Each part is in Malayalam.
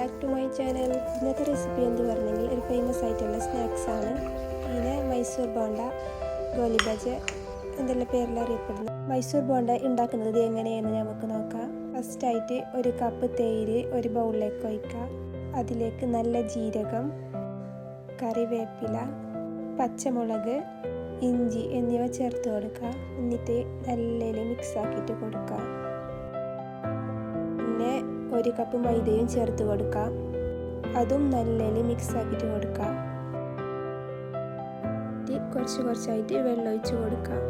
ബാക്ക് ടു മൈ ചാനൽ ഇന്നത്തെ റെസിപ്പി എന്ന് പറഞ്ഞെങ്കിൽ ഒരു ഫേമസ് ആയിട്ടുള്ള സ്നാക്സ് ആണ്. ഇതിനെ മൈസൂർ ബോണ്ട ഗോലിബജ് എന്തെല്ലാം പേരിൽ അറിയപ്പെടുന്നു മൈസൂർ ബോണ്ട ഉണ്ടാക്കുന്നത് എങ്ങനെയെന്ന് നമുക്ക് നോക്കാം. ഫസ്റ്റായിട്ട് ഒരു കപ്പ് തേയിൽ ഒരു ബൗളിലേക്ക് ഒഴിക്കുക. അതിലേക്ക് നല്ല ജീരകം കറിവേപ്പില പച്ചമുളക് ഇഞ്ചി എന്നിവ ചേർത്ത് കൊടുക്കുക. എന്നിട്ട് നല്ല മിക്സ് ആക്കിയിട്ട് കൊടുക്കുക. ഒരു കപ്പ് മൈദയും ചേർത്ത് കൊടുക്കാം. അതും നല്ല മിക്സ് ആക്കിയിട്ട് കൊടുക്കാം. കുറച്ച് കുറച്ചായിട്ട് വെള്ളം ഒഴിച്ച് കൊടുക്കാം.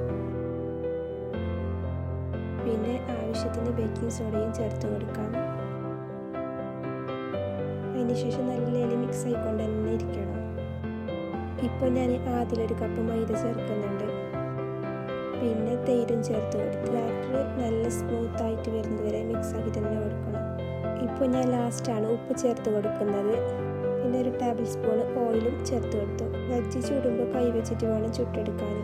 പിന്നെ ആവശ്യത്തിന് ബേക്കിംഗ് സോഡയും ചേർത്ത് കൊടുക്കാം. അതിനുശേഷം നല്ല മിക്സ് ആയിക്കൊണ്ട് തന്നെ ഇരിക്കണം. ഇപ്പോൾ ഞാൻ ആദ്യമൊരു കപ്പ് മൈദ ചേർക്കുന്നുണ്ട്. പിന്നെ തൈരും ചേർത്ത് കൊടുത്ത് ബാറ്റർ നല്ല സ്മൂത്ത് ആയിട്ട് വരുന്നതുവരെ മിക്സ് ആക്കി തന്നെ കൊടുക്കണം. ഇപ്പോൾ ഞാൻ ലാസ്റ്റാണ് ഉപ്പ് ചേർത്ത് കൊടുക്കുന്നത്. പിന്നെ ഒരു ടേബിൾ സ്പൂൺ ഓയിലും ചേർത്ത് കൊടുത്തു. വച്ച് ചൂടുമ്പോൾ കൈ വെച്ചിട്ട് വേണം ചുട്ടെടുക്കാൻ.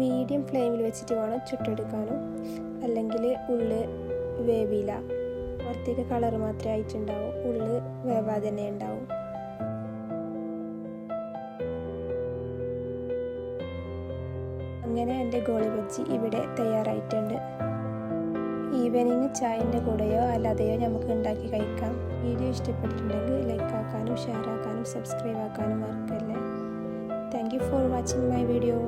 മീഡിയം ഫ്ലെയിമിൽ വെച്ചിട്ട് വേണം ചുട്ടെടുക്കാനും. അല്ലെങ്കിൽ ഉള്ള് വേവില പുറത്തേക്ക് കളർ മാത്രമേ ആയിട്ടുണ്ടാവും. ഉള്ള് വേവാതെ തന്നെ ഉണ്ടാവും. അങ്ങനെ എന്റെ ഗോളി ബജ്ജി ഇവിടെ തയ്യാറായിട്ടുണ്ട്. ഈവനിങ് ചായന്റെ കൂടെയോ അല്ലാതെയോ നമുക്ക് ഉണ്ടാക്കി കഴിക്കാം. വീഡിയോ ഇഷ്ടപ്പെട്ടിട്ടുണ്ടെങ്കിൽ ലൈക്ക് ആക്കാനും ഷെയർ ആക്കാനും സബ്സ്ക്രൈബ് ആക്കാനും മറക്കല്ലേ. Thank you for watching my video